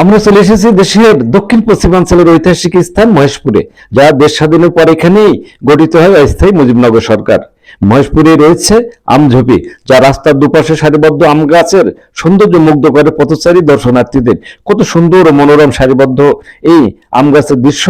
আমরা চলে এসেছি দেশের দক্ষিণ পশ্চিমাঞ্চলের ঐতিহাসিক স্থান মহেশপুরে, যা দেশ স্বাধীনের পর এখানেই গঠিত হয় অস্থায়ী মুজিবনগর সরকার। মহেশপুরে রয়েছে আমঝোপি, যা রাস্তার দুপাশে সারিবদ্ধ আম গাছের সৌন্দর্য মুগ্ধ করে পথচারী দর্শনার্থীদের কত সুন্দর ও মনোরম সারিবদ্ধ এই আম গাছের দৃশ্য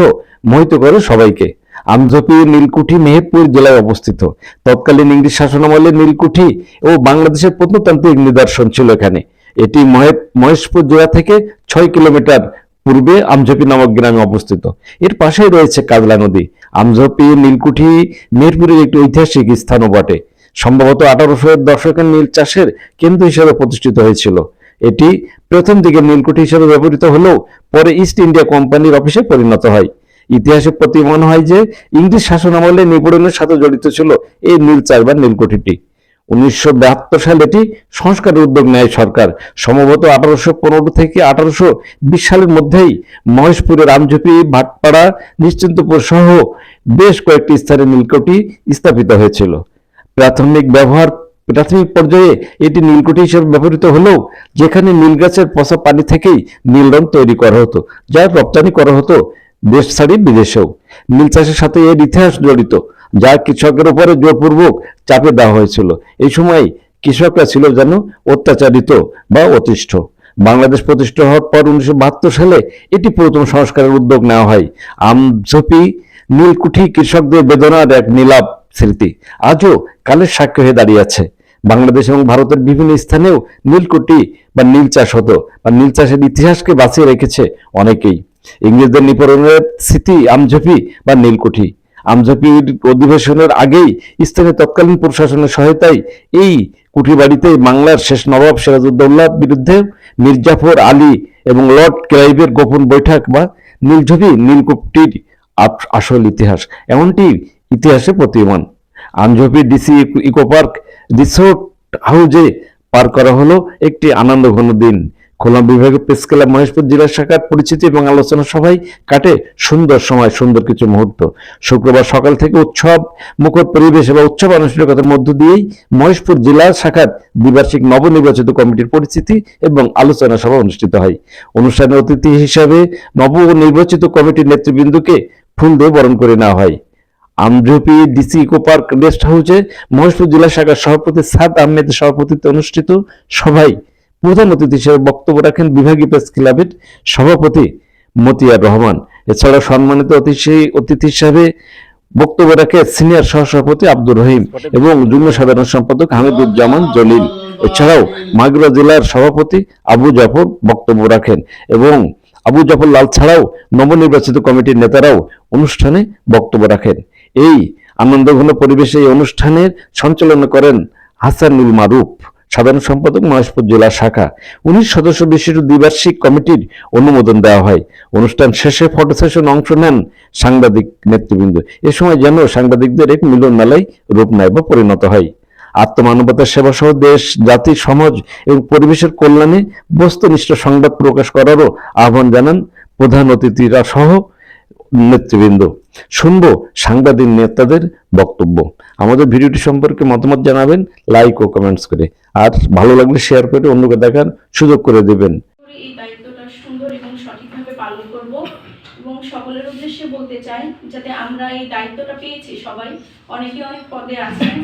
মোহিত করে সবাইকে। আমঝপি, নীলকুঠি, মেহেরপুর জেলায় অবস্থিত। তৎকালীন ইংরেজ শাসনামলে নীলকুঠি ও বাংলাদেশের প্রত্নতান্ত্রিক নিদর্শন ছিল এখানে। এটি মহে- মহেশপুর জেলা থেকে ছয় কিলোমিটার পূর্বে আমঝপি নামক গ্রামে অবস্থিত। এর পাশেই রয়েছে কাজলা নদী। আমঝোপি, নীলকুঠি মেহেরপুরের একটি ঐতিহাসিক স্থানও বটে। সম্ভবত আঠারোশো দশকের নীল চাষের কেন্দ্র হিসেবে প্রতিষ্ঠিত হয়েছিল। এটি প্রথম দিকে নীলকুঠি হিসেবে ব্যবহৃত হলেও পরে ইস্ট ইন্ডিয়া কোম্পানির অফিসে পরিণত হয়। ইতিহাসে প্রতিমন হয় যে ইংরেজ শাসন আমলে নিপীড়নের সাথে জড়িত ছিল এই নীল চাষ বা নীলকুঠিটি। উনিশশো বাহাত্তর সালে এটি সংস্কারের উদ্যোগ নেয় সরকার। সম্ভবত আঠারোশো পনেরো থেকে আঠারোশো বিশ সালের মধ্যেই মহেশপুরের রামঝুপি, ভাটপাড়া, নিশ্চিন্তপুর সহ বেশ কয়েকটি স্থানে নীলকুঠি স্থাপিত হয়েছিল। প্রাথমিক ব্যবহার, প্রাথমিক পর্যায়ে এটি নীলকুঠি হিসেবে ব্যবহৃত হলেও যেখানে নীল গাছের পচা পানি থেকেই নীল রং তৈরি করা হতো যা রপ্তানি করা হতো দেশ ছাড়ি বিদেশেও। নীল চাষের সাথে এর ইতিহাস জড়িত। যা কৃষকের উপরে জোরপূর্বক চাপে দেওয়া হয়েছিল। এই সময় কৃষকরা ছিল যেন অত্যাচারিত বা অতিষ্ঠ। বাংলাদেশ প্রতিষ্ঠা হওয়ার পর উনিশশো বাহাত্তর সালে এটি প্রথম সংস্কারের উদ্যোগ নেওয়া হয়। আমঝোপি নীলকুঠি কৃষকদের বেদনার এক নীলাপ স্মৃতি। আজও কালের সাক্ষী হয়ে দাঁড়িয়ে আছে। বাংলাদেশ এবং ভারতের বিভিন্ন স্থানেও নীলকুঠি বা নীল চাষ হতো বা নীল চাষের ইতিহাসকে বাঁচিয়ে রেখেছে অনেকেই। ইংরেজদের নিপরণের স্মৃতি আমঝপি বা নীলকুঠি। আমঝোপির অধিবেশনের আগেই স্থানীয় তৎকালীন প্রশাসনের সহায়তায় এই কুঠি বাড়িতে বাংলার শেষ নবাব সিরাজউদ্দৌলার বিরুদ্ধে মির্জাফর আলী এবং লর্ড ক্লাইভের গোপন বৈঠক বা নীলঝুপি নীলকুপটির আসল ইতিহাস। এমনটি ইতিহাসে প্রতীয়মান। Amjhupi DC eco park resort হাউজে পার করা হলো একটি আনন্দঘন দিন। খুলনা বিভাগের প্রেস ক্লাব মহেশপুর জেলা শাখার পরিচিতি এবং আলোচনা সভায় কাটে সুন্দর সময়, সুন্দর কিছু মুহূর্ত। শুক্রবার সকাল থেকে উৎসব, মুখর পরিবেশ এবং উৎসব আনুষ্ঠানিকতার মধ্য দিয়েই মহেশপুর জেলা শাখার দ্বিবার্ষিক নবনির্বাচিত কমিটির পরিচিতি এবং আলোচনা সভা অনুষ্ঠিত হয়। অনুষ্ঠানে অতিথি হিসাবে নবনির্বাচিত কমিটির নেতৃবৃন্দকে ফুল দিয়ে বরণ করে নেওয়া হয়। Amjhupi DC eco park guest হাউসে মহেশপুর জেলা শাখার সভাপতি সাদ আহমেদের সভাপতিত্বে অনুষ্ঠিত সভায় প্রধান অতিথি হিসেবে বক্তব্য রাখেন বিভাগীয় প্রেস ক্লাবের সভাপতি মতিয়ার রহমান। এছাড়া সম্মানিত অতিথি অতিথি হিসাবে বক্তব্য রাখে সিনিয়র সহসভাপতি আব্দুর রহিম এবং যুগ্ম সাধারণ সম্পাদক হামিদুজ্জামান জলিল। এছাড়াও মাগুরা জেলার সভাপতি আবু জাফর বক্তব্য রাখেন এবং আবু জাফর লাল ছাড়াও নবনির্বাচিত কমিটির নেতারাও অনুষ্ঠানে বক্তব্য রাখেন। এই আনন্দঘন পরিবেশে এই অনুষ্ঠানের সঞ্চালনা করেন হাসানুল মারুফ। সাধারণ সম্পাদক মহেশপুর জেলা শাখা। উনিশ সদস্য বিশিষ্ট দ্বিবার্ষিক কমিটির অনুমোদন দেওয়া হয়। অনুষ্ঠান শেষে ফটো সেশন অংশ নেন সাংবাদিক নেতৃবৃন্দ। এ সময় যেন সাংবাদিকদের এক মিলন মেলায় রূপ নেয় বা পরিণত হয়। আত্মমানবতার সেবা সহ দেশ, জাতি, সমাজ এবং পরিবেশের কল্যাণে বস্তুনিষ্ঠ সংবাদ প্রকাশ করারও আহ্বান জানান প্রধান অতিথিরা সহ নেতৃবৃন্দ। শুনব সাংবাদিক নেতাদের বক্তব্য। আমাদের ভিডিওটি সম্পর্কে মতামত জানাবেন লাইক ও কমেন্টস করে। আর ভালো লাগলে শেয়ার করে অন্যকে দেখার সুযোগ করে দেবেন করে এই দায়িত্বটা সুন্দর এবং সঠিকভাবে পালন করব এবং সকলের উদ্দেশ্যে বলতে চাই যাতে আমরা এই দায়িত্বটা পেয়েছি, সবাই অনেকে অনেক পদে আছেন।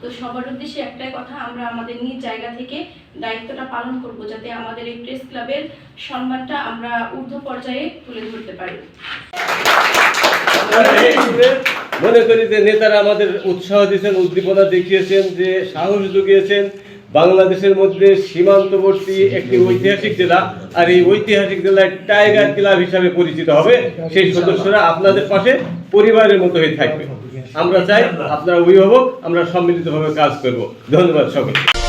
তো সবার উদ্দেশ্যে একটাই কথা, আমরা আমাদের নিজ জায়গা থেকে দায়িত্বটা পালন করব যাতে আমাদের এই প্রেস ক্লাবের সম্মানটা আমরা ঊর্ধ্ব পর্যায়ে তুলে ধরতে পারি। মনে করি যে নেতারা আমাদের উৎসাহ দিয়েছেন, উদ্দীপনা দেখিয়েছেন, যে সাহস জুগিয়েছেন। বাংলাদেশের মধ্যে সীমান্তবর্তী একটি ঐতিহাসিক জেলা, আর এই ঐতিহাসিক জেলায় টাইগার ক্লাব হিসাবে পরিচিত হবে। সেই সদস্যরা আপনাদের পাশে পরিবারের মতো হয়ে থাকবে। আমরা চাই আপনারা অভিভাবক, আমরা সম্মিলিতভাবে কাজ করব। ধন্যবাদ সকলকে